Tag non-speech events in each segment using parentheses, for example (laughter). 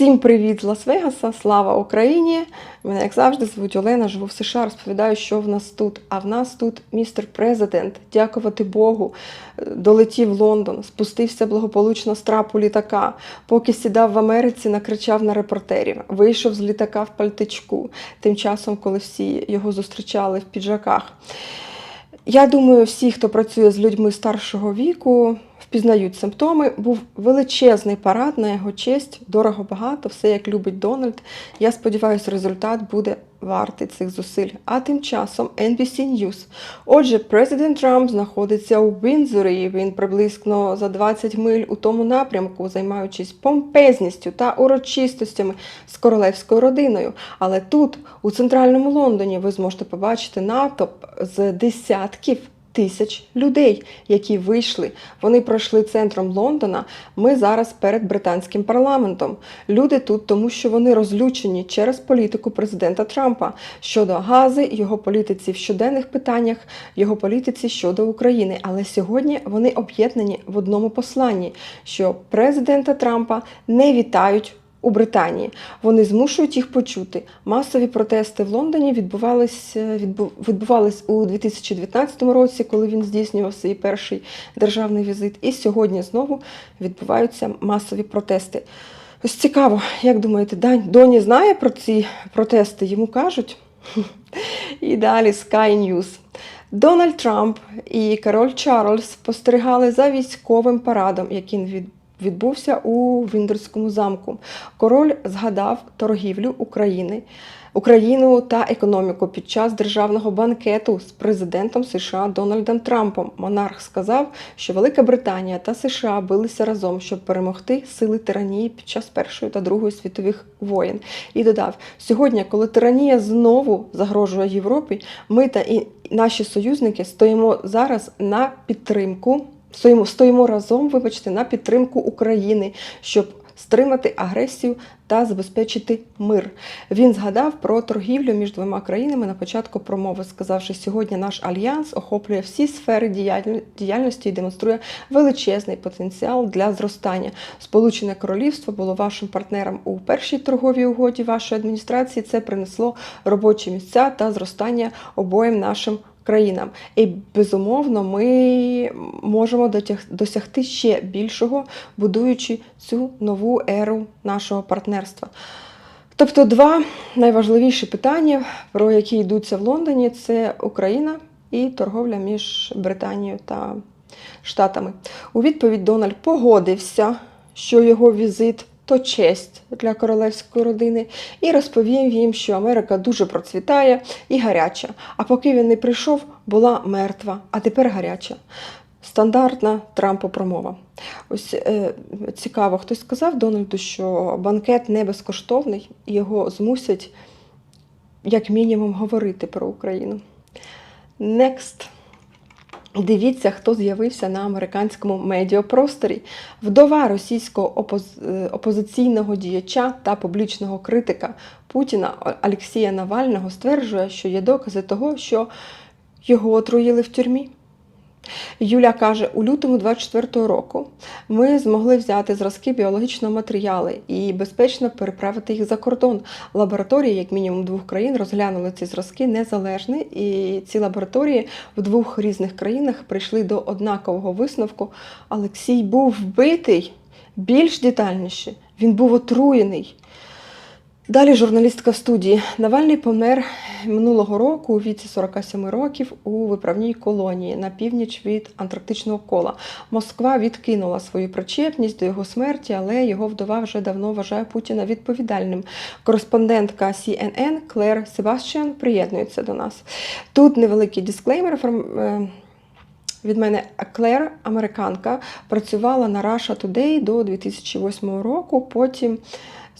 Всім привіт з Лас-Вегаса! Слава Україні! Мене, як завжди, звуть Олена, живу в США, розповідаю, що в нас тут. А в нас тут містер президент, дякувати Богу, долетів Лондон, спустився благополучно з трапу літака. Поки сідав в Америці, накричав на репортерів, вийшов з літака в пальтичку, тим часом, коли всі його зустрічали в піджаках. Я думаю, всі, хто працює з людьми старшого віку, впізнають симптоми. Був величезний парад на його честь, дорого багато, все як любить Дональд. Я сподіваюся, результат буде вартий цих зусиль. А тим часом NBC News. Отже, президент Трамп знаходиться у Вінзорі. Він приблизно за 20 миль у тому напрямку, займаючись помпезністю та урочистостями з королевською родиною. Але тут, у центральному Лондоні, ви зможете побачити натовп з десятків тисяч людей, які вийшли. Вони пройшли центром Лондона. Ми зараз перед британським парламентом. Люди тут, тому що вони розлючені через політику президента Трампа щодо гази, його політиці в щоденних питаннях, його політиці щодо України. Але сьогодні вони об'єднані в одному посланні, що президента Трампа не вітають у Британії. Вони змушують їх почути. Масові протести в Лондоні відбувались, відбу- відбувались у 2019 році, коли він здійснював свій перший державний візит. І сьогодні знову відбуваються масові протести. Ось цікаво, як думаєте, Дань Доні знає про ці протести? Йому кажуть? (laughs) І далі Sky News. Дональд Трамп і король Чарльз спостерігали за військовим парадом, який від- відбувся у Віндорському замку. Король згадав торгівлю України, Україну та економіку під час державного банкету з президентом США Дональдом Трампом. Монарх сказав, що Велика Британія та США билися разом, щоб перемогти сили тиранії під час Першої та Другої світових воєн. І додав: сьогодні, коли тиранія знову загрожує Європі, ми та і наші союзники стоїмо зараз на підтримку. Стоїмо, стоїмо разом, вибачте, на підтримку України, щоб стримати агресію та забезпечити мир. Він згадав про торгівлю між двома країнами на початку промови, сказавши, сьогодні наш альянс охоплює всі сфери діяльності і демонструє величезний потенціал для зростання. Сполучене Королівство було вашим партнером у першій торговій угоді вашої адміністрації. Це принесло робочі місця та зростання обоїм нашим країнам. І безумовно, ми можемо досягти ще більшого, будуючи цю нову еру нашого партнерства. Тобто, два найважливіші питання, про які йдуться в Лондоні, це Україна і торговля між Британією та Штатами. У відповідь Дональд погодився, що його візит то честь для королевської родини, і розповів їм, що Америка дуже процвітає і гаряча. А поки він не прийшов, була мертва, а тепер гаряча. Стандартна Трампа промова. Ось е, цікаво, хтось сказав Дональду, що банкет не безкоштовний, і його змусять як мінімум говорити про Україну. Next. Дивіться, хто з'явився на американському медіапросторі. Вдова російського опоз... е, опозиційного діяча та публічного критика Путіна Олексія Навального стверджує, що є докази того, що його отруїли в тюрмі. Юля каже, у лютому 24-го року ми змогли взяти зразки біологічного матеріалу і безпечно переправити їх за кордон. Лабораторії, як мінімум двох країн, розглянули ці зразки незалежно, і ці лабораторії в двох різних країнах прийшли до однакового висновку. Олексій був вбитий більш детальніше. Він був отруєний. Далі журналістка в студії. Навальний помер минулого року у віці 47 років у виправній колонії на північ від Антарктичного кола. Москва відкинула свою причепність до його смерті, але його вдова вже давно вважає Путіна відповідальним. Кореспондентка CNN Клер Себастьян приєднується до нас. Тут невеликий дисклеймер. е, від мене Клер, американка, працювала на Russia Today до 2008 року. Потім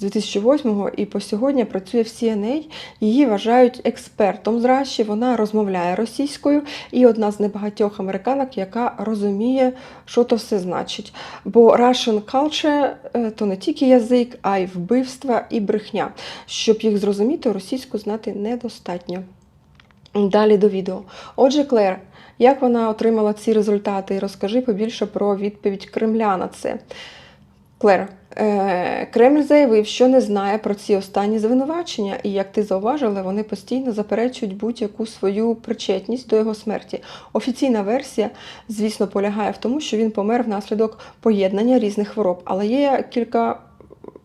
з 2008 і по сьогодні працює в CNA. Її вважають експертом з Раші. Вона розмовляє російською і одна з небагатьох американок, яка розуміє, що то все значить. Бо Russian culture е, то не тільки язик, а й вбивства і брехня. Щоб їх зрозуміти, російську знати недостатньо. Далі до відео. Отже, Клер, як вона отримала ці результати? Розкажи побільше про відповідь Кремля на це. Клер, Кремль заявив, що не знає про ці останні звинувачення, і як ти зауважила, вони постійно заперечують будь-яку свою причетність до його смерті. Офіційна версія, звісно, полягає в тому, що він помер внаслідок поєднання різних хвороб, але є кілька.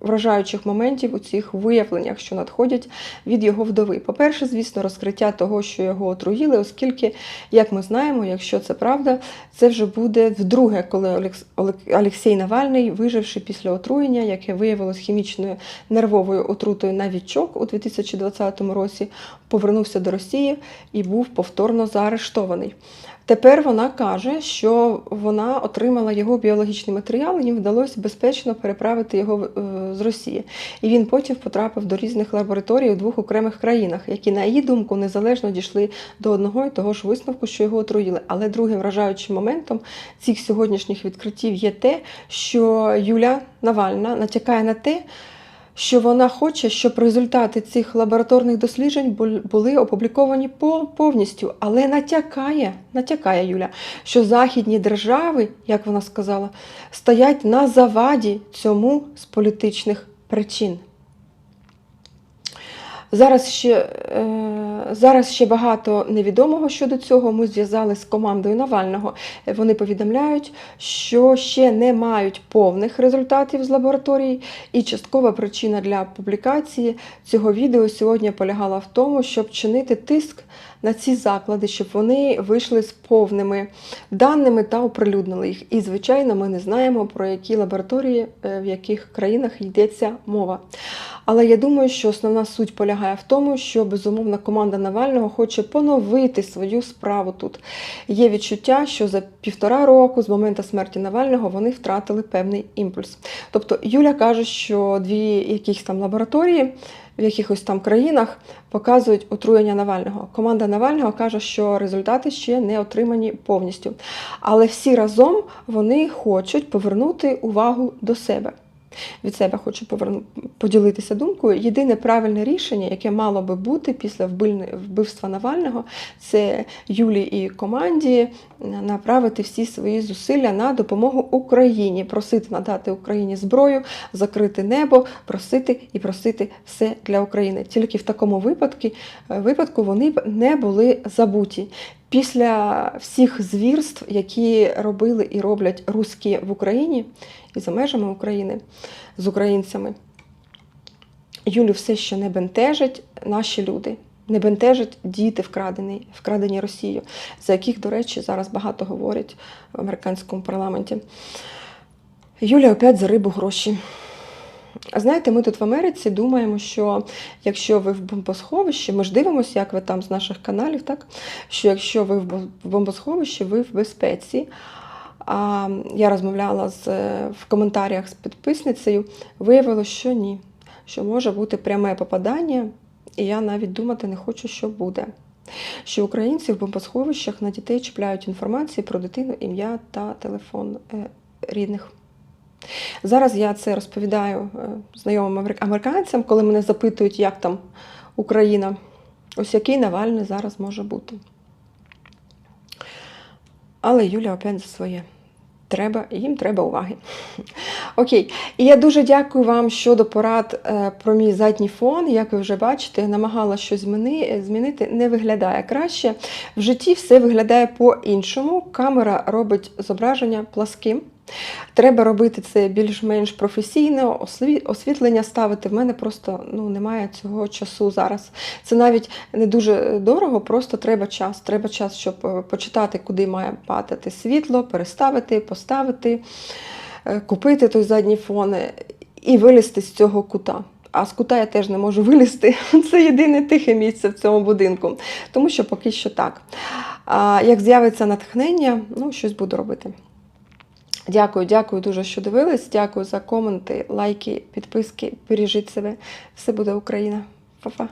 Вражаючих моментів у цих виявленнях, що надходять від його вдови. По-перше, звісно, розкриття того, що його отруїли, оскільки, як ми знаємо, якщо це правда, це вже буде вдруге, коли Олекс- Олексій Навальний, виживши після отруєння, яке виявилось хімічною нервовою отрутою на відчок у 2020 році, повернувся до Росії і був повторно заарештований. Тепер вона каже, що вона отримала його біологічний матеріал, їм вдалося безпечно переправити його е, з Росії. І він потім потрапив до різних лабораторій у двох окремих країнах, які, на її думку, незалежно дійшли до одного і того ж висновку, що його отруїли. Але другим вражаючим моментом цих сьогоднішніх відкриттів є те, що Юля Навальна натякає на те, що вона хоче, щоб результати цих лабораторних досліджень були опубліковані повністю, але натякає, натякає Юля, що західні держави, як вона сказала, стоять на заваді цьому з політичних причин. Зараз ще, е, зараз ще багато невідомого щодо цього. Ми зв'язали з командою Навального. Вони повідомляють, що ще не мають повних результатів з лабораторії, і часткова причина для публікації цього відео сьогодні полягала в тому, щоб чинити тиск на ці заклади, щоб вони вийшли з повними даними та оприлюднили їх. І, звичайно, ми не знаємо, про які лабораторії, е, в яких країнах йдеться мова. Але я думаю, що основна суть полягає в тому, що безумовно команда Навального хоче поновити свою справу тут. Є відчуття, що за півтора року з моменту смерті Навального вони втратили певний імпульс. Тобто Юля каже, що дві якісь там лабораторії в якихось там країнах показують отруєння Навального. Команда Навального каже, що результати ще не отримані повністю. Але всі разом вони хочуть повернути увагу до себе. Від себе хочу поверну... поділитися думкою. Єдине правильне рішення, яке мало би бути після вбивства Навального, це Юлі і команді направити всі свої зусилля на допомогу Україні, просити надати Україні зброю, закрити небо, просити і просити все для України. Тільки в такому випадку, випадку вони б не були забуті. Після всіх звірств, які робили і роблять руські в Україні і за межами України з українцями, Юлю все ще не бентежить наші люди. Не бентежать діти вкрадені, вкрадені Росією, за яких, до речі, зараз багато говорять в американському парламенті. Юля опять за рибу гроші. Знаєте, ми тут в Америці думаємо, що якщо ви в бомбосховищі, ми ж дивимося, як ви там з наших каналів, так? що якщо ви в бомбосховищі, ви в безпеці. А я розмовляла з, е, в коментарях з підписницею, виявилося, що ні, що може бути пряме попадання, і я навіть думати не хочу, що буде. Що українці в бомбосховищах на дітей чіпляють інформацію про дитину, ім'я та телефон е, рідних. Зараз я це розповідаю е, знайомим американцям, коли мене запитують, як там Україна. Ось який Навальний зараз може бути. Але Юля опять за своє. Треба, їм треба уваги. (laughs) Окей. І я дуже дякую вам щодо порад е, про мій задній фон. Як ви вже бачите, я намагалася щось зміни, змінити, не виглядає краще. В житті все виглядає по-іншому. Камера робить зображення пласким. Треба робити це більш-менш професійно, освітлення ставити. В мене просто ну, немає цього часу зараз. Це навіть не дуже дорого, просто треба час. Треба час, щоб е, почитати, куди має падати світло, переставити, поставити, е, купити той задній фон е, і вилізти з цього кута. А з кута я теж не можу вилізти. (laughs) Це єдине тихе місце в цьому будинку. Тому що поки що так. А як з'явиться натхнення, ну щось буду робити. Дякую, дякую дуже, що дивились. Дякую за коменти, лайки, підписки. Бережіть себе. Все буде Україна. Па-па.